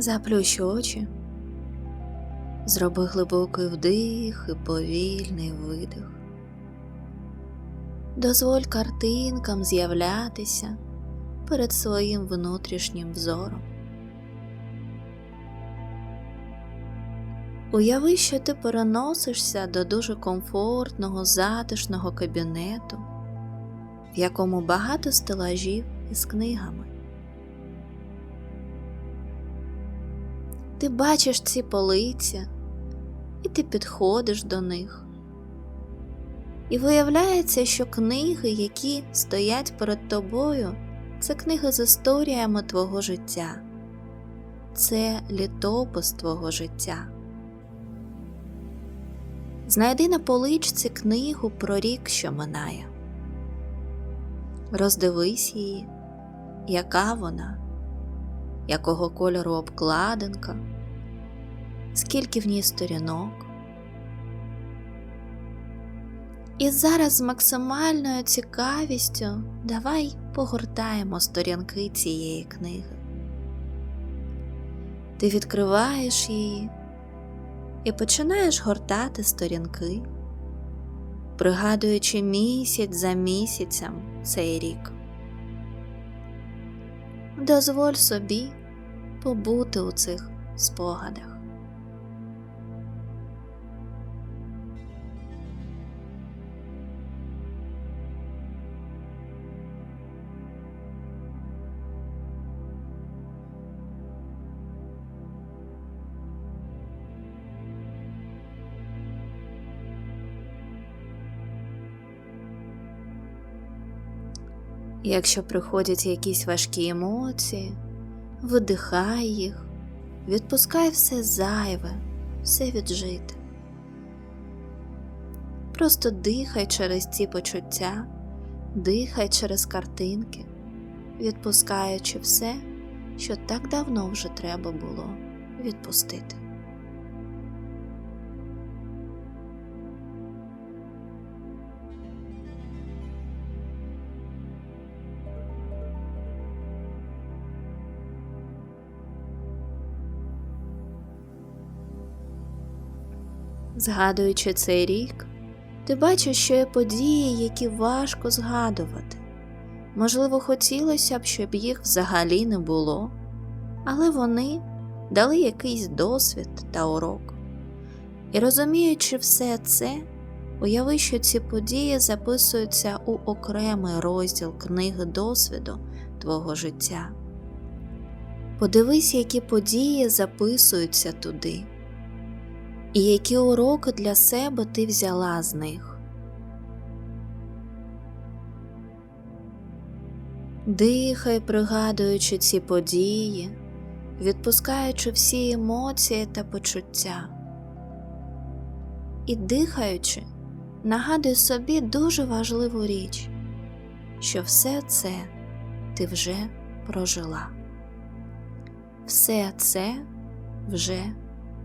Заплющ очі, зроби глибокий вдих і повільний видих. Дозволь картинкам з'являтися перед своїм внутрішнім взором. Уяви, що ти переносишся до дуже комфортного, затишного кабінету, в якому багато стелажів із книгами. Ти бачиш ці полиці, і ти підходиш до них. І виявляється, що книги, які стоять перед тобою, це книги з історіями твого життя, це літопис твого життя. Знайди на поличці книгу про рік, що минає. Роздивись її, яка вона, якого кольору обкладинка, скільки в ній сторінок. І зараз з максимальною цікавістю давай погортаємо сторінки цієї книги. Ти відкриваєш її і починаєш гортати сторінки, пригадуючи місяць за місяцем цей рік. Дозволь собі побути у цих спогадах. Якщо приходять якісь важкі емоції, видихай їх, відпускай все зайве, все віджите. Просто дихай через ці почуття, дихай через картинки, відпускаючи все, що так давно вже треба було відпустити. Згадуючи цей рік, ти бачиш, що є події, які важко згадувати. Можливо, хотілося б, щоб їх взагалі не було, але вони дали якийсь досвід та урок. І розуміючи все це, уяви, що ці події записуються у окремий розділ книги досвіду твого життя. Подивись, які події записуються туди і які уроки для себе ти взяла з них. Дихай, пригадуючи ці події, відпускаючи всі емоції та почуття. І дихаючи, нагадуй собі дуже важливу річ, що все це ти вже прожила. Все це вже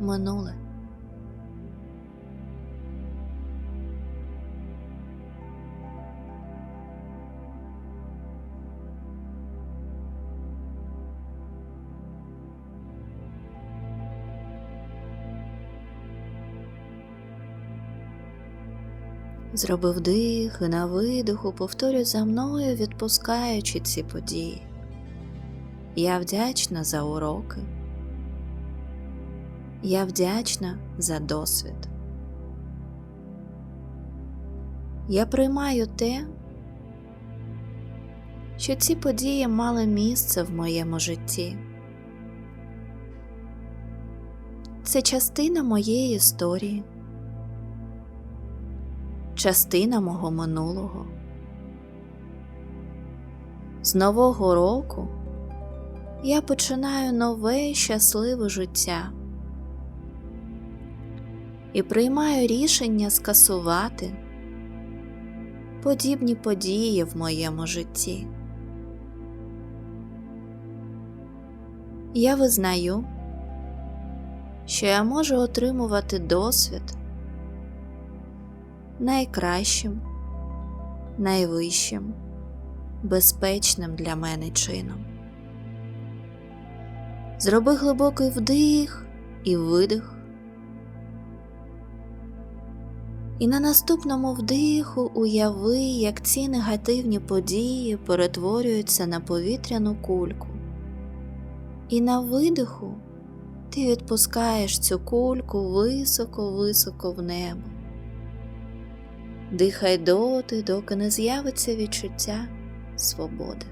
минуле. Зроби вдих і на видиху, повторюй за мною, відпускаючи ці події. Я вдячна за уроки. Я вдячна за досвід. Я приймаю те, що ці події мали місце в моєму житті. Це частина моєї історії частина мого минулого. З нового року я починаю нове щасливе життя і приймаю рішення скасувати подібні події в моєму житті. Я визнаю, що я можу отримувати досвід найкращим, найвищим, безпечним для мене чином. Зроби глибокий вдих і видих. І на наступному вдиху уяви, як ці негативні події перетворюються на повітряну кульку. І на видиху ти відпускаєш цю кульку високо-високо в небо. Дихай доти, доки не з'явиться відчуття свободи.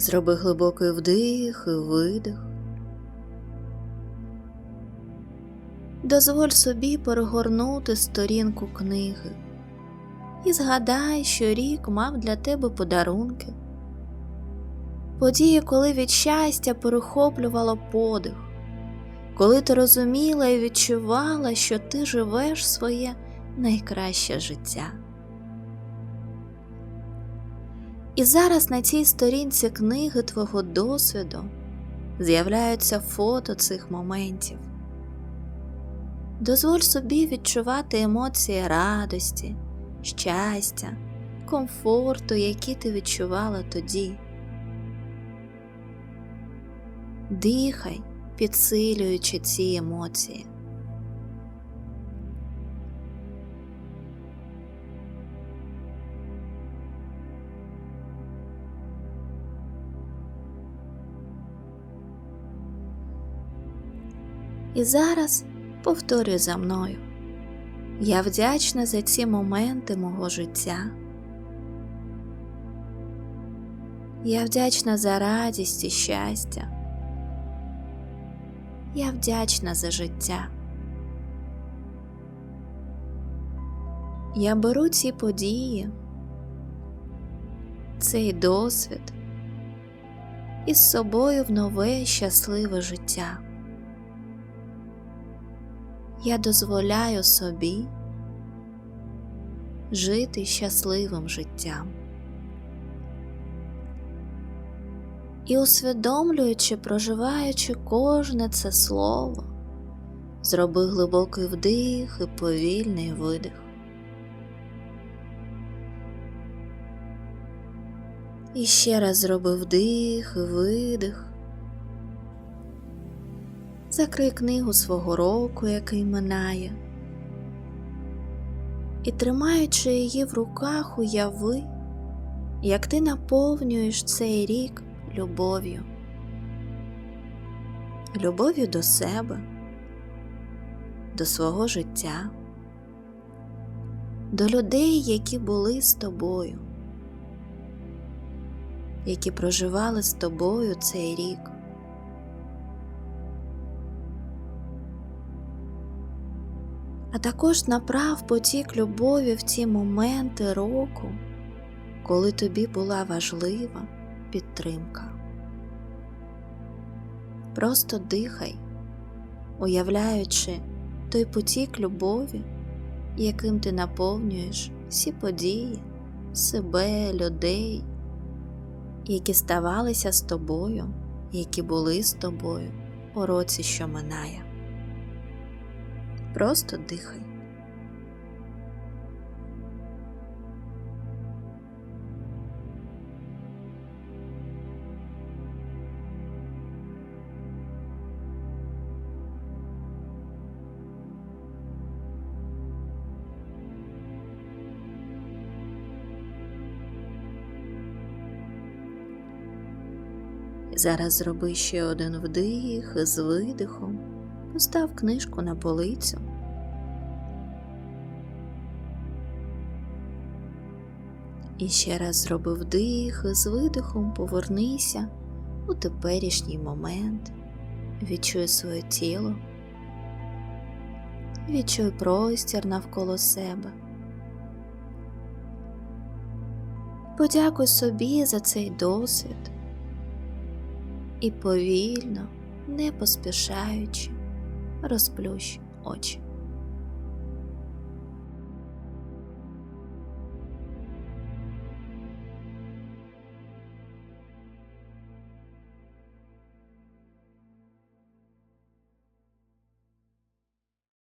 Зроби глибокий вдих і видих. Дозволь собі перегорнути сторінку книги і згадай, що рік мав для тебе подарунки. Події, коли від щастя перехоплювало подих, коли ти розуміла і відчувала, що ти живеш своє найкраще життя. І зараз на цій сторінці книги твого досвіду з'являються фото цих моментів. Дозволь собі відчувати емоції радості, щастя, комфорту, які ти відчувала тоді. Дихай, підсилюючи ці емоції. І зараз повторюй за мною. Я вдячна за ці моменти мого життя. Я вдячна за радість і щастя. Я вдячна за життя. Я беру ці події, цей досвід із собою в нове щасливе життя я дозволяю собі жити щасливим життям. І усвідомлюючи, проживаючи кожне це слово, зроби глибокий вдих і повільний видих. І ще раз зроби вдих і видих. Закрий книгу свого року, який минає, і, тримаючи її в руках, уяви, як ти наповнюєш цей рік любов'ю, любов'ю до себе, до свого життя, до людей, які були з тобою, які проживали з тобою цей рік. А також направ потік любові в ті моменти року, коли тобі була важлива підтримка. Просто дихай, уявляючи той потік любові, яким ти наповнюєш всі події, себе, людей, які ставалися з тобою, які були з тобою у році, що минає. Просто дихай. Зараз зроби ще один вдих з видихом, постав книжку на полицю. І ще раз зроби вдих з видихом, повернися у теперішній момент, відчуй своє тіло, відчуй простір навколо себе. Подякуй собі за цей досвід і повільно, не поспішаючи, розплющ очі.